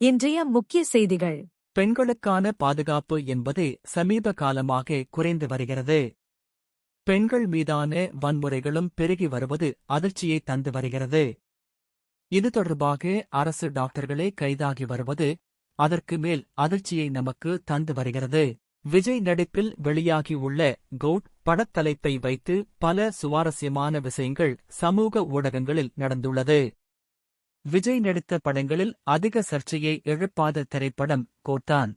இன்றைய முக்கிய செய்திகள். பெண்களுக்கான பாதுகாப்பு என்பது சமீப காலமாக குறைந்து வருகிறது. பெண்கள் மீதான வன்முறைகளும் பெருகி வருவது அதிர்ச்சியை தந்து வருகிறது. இது தொடர்பாக அரசு டாக்டர்களே கைதாகி வருவது அதற்கு மேல் அதிர்ச்சியை நமக்கு தந்து வருகிறது. விஜய் நடிப்பில் வெளியாகியுள்ள கவுட் படத்தலைப்பை வைத்து பல சுவாரஸ்யமான விஷயங்கள் சமூக ஊடகங்களில் நடந்துள்ளது. விஜய் நடித்த படங்களில் அதிக சர்ச்சையை எழுப்பாத திரைப்படம் கோட்டான்.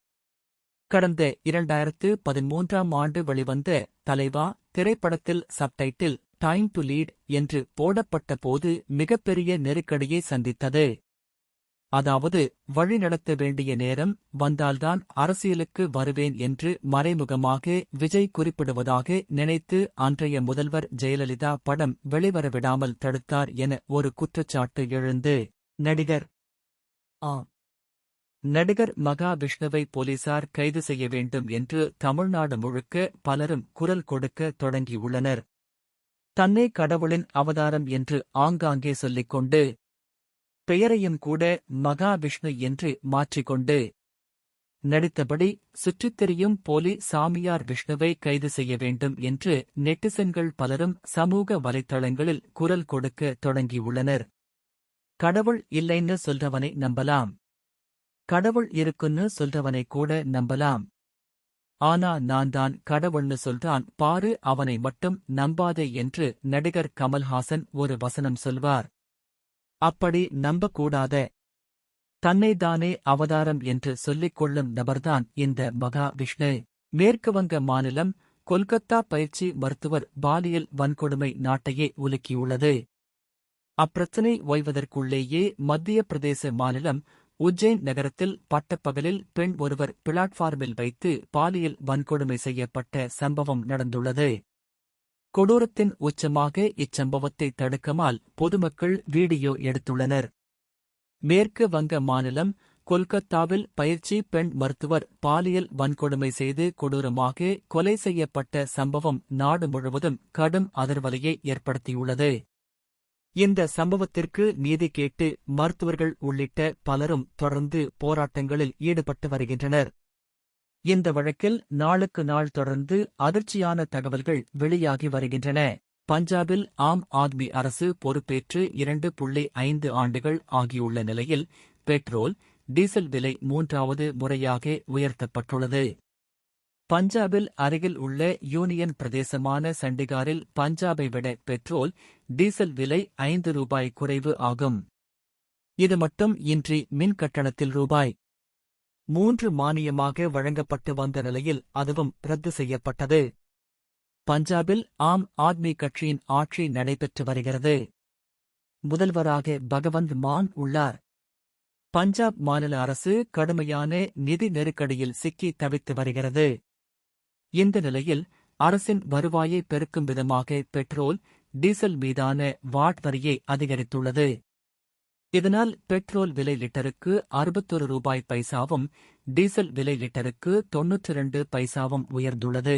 கடந்த இரண்டாயிரத்து பதிமூன்றாம் ஆண்டு வெளிவந்த தலைவா திரைப்படத்தில் சப்டைட்டில் டைம் டு லீட் என்று போடப்பட்ட போது மிகப்பெரிய நெருக்கடியை சந்தித்தது. அதாவது வழிநடத்த வேண்டிய நேரம் வந்தால்தான் அரசியலுக்கு வருவேன் என்று மறைமுகமாக விஜய் குறிப்பிடுவதாக நினைத்து அன்றைய முதல்வர் ஜெயலலிதா படம் வெளிவரவிடாமல் தடுத்தார் என ஒரு குற்றச்சாட்டு எழுந்து நடிகர். ஆம். நடிகர் மகா விஷ்ணுவை போலீசார் கைது செய்ய வேண்டும் என்று தமிழ்நாடு முழுக்க பலரும் குரல் கொடுக்க தொடங்கியுள்ளனர். தன்னை கடவுளின் அவதாரம் என்று ஆங்காங்கே சொல்லிக்கொண்டு பெயரையும் கூட மகா விஷ்ணு என்று மாற்றிக்கொண்டு நடித்தபடி சுற்றித் திரியும் போலி சாமியார் விஷ்ணுவை கைது செய்ய வேண்டும் என்று நெட்டிசன்கள் பலரும் சமூக வலைத்தளங்களில் குரல் கொடுக்க தொடங்கியுள்ளனர். கடவுள் இல்லைன்னு சொல்றவனை நம்பலாம். கடவுள் இருக்குன்னு சொல்றவனை கூட நம்பலாம். ஆனா நான் தான் கடவுள்னு சொல்றான் பாரு அவனை மட்டும் நம்பாதே என்று நடிகர் கமல்ஹாசன் ஒரு வசனம் சொல்வார். அப்படி நம்பக்கூடாத. தன்னைதானே அவதாரம் என்று சொல்லிக் கொள்ளும் நபர்தான் இந்த மகா விஷ்ணு. மேற்கு வங்க மாநிலம் கொல்கத்தா பயிற்சி மருத்துவர் பாலியல் வன்கொடுமை நாட்டையே உலுக்கியுள்ளது. அப்பிரச்சினை ஓய்வதற்குள்ளேயே மத்திய பிரதேச மாநிலம் உஜ்ஜைன் நகரத்தில் பட்டப்பகலில் பெண் ஒருவர் பிளாட்ஃபார்மில் வைத்து பாலியல் வன்கொடுமை செய்யப்பட்ட சம்பவம் நடந்துள்ளது. கொடூரத்தின் உச்சமாக இச்சம்பவத்தை தடுக்கமால் பொதுமக்கள் வீடியோ எடுத்துள்ளனர். மேற்கு வங்க மாநிலம் கொல்கத்தாவில் பயிற்சி பெண் மருத்துவர் பாலியல் வன்கொடுமை செய்து கொடூரமாக கொலை செய்யப்பட்ட சம்பவம் நாடு முழுவதும் கடும் அதிர்வலையை ஏற்படுத்தியுள்ளது. இந்த சம்பவத்திற்கு நீதி கேட்டு மருத்துவர்கள் உள்ளிட்ட பலரும் தொடர்ந்து போராட்டங்களில் ஈடுபட்டு வருகின்றனர். இந்த வழக்கில் நாளுக்கு நாள் தொடர்ந்து அதிர்ச்சியான தகவல்கள் வெளியாகி வருகின்றன. பஞ்சாபில் ஆம் ஆத்மி அரசு பொறுப்பேற்று இரண்டு புள்ளி ஐந்து ஆண்டுகள் ஆகியுள்ள நிலையில் பெட்ரோல் டீசல் விலை மூன்றாவது முறையாக உயர்த்தப்பட்டுள்ளது. பஞ்சாபில் அருகில் உள்ள யூனியன் பிரதேசமான சண்டிகாரில் பஞ்சாபை விட பெட்ரோல் டீசல் விலை ஐந்து ரூபாய் குறைவு ஆகும். இது மட்டும் இன்றி மின் கட்டணத்தில் ரூபாய் மூன்று மானியமாக வழங்கப்பட்டு வந்த நிலையில் அதுவும் ரத்து செய்யப்பட்டது. பஞ்சாபில் ஆம் ஆத்மி கட்சியின் ஆட்சி நடைபெற்று வருகிறது. முதல்வராக பகவந்த் மான் உள்ளார். பஞ்சாப் மாநில அரசு கடுமையான நிதி நெருக்கடியில் சிக்கி தவித்து வருகிறது. இந்த நிலையில் அரசின் வருவாயை பெருக்கும் விதமாக பெட்ரோல் டீசல் மீதான வாட் வரியை அதிகரித்துள்ளது. இதனால் பெட்ரோல் விலை லிட்டருக்கு அறுபத்தொரு ரூபாய் பைசாவும் டீசல் விலை லிட்டருக்கு தொன்னூற்றி இரண்டு பைசாவும் உயர்ந்துள்ளது.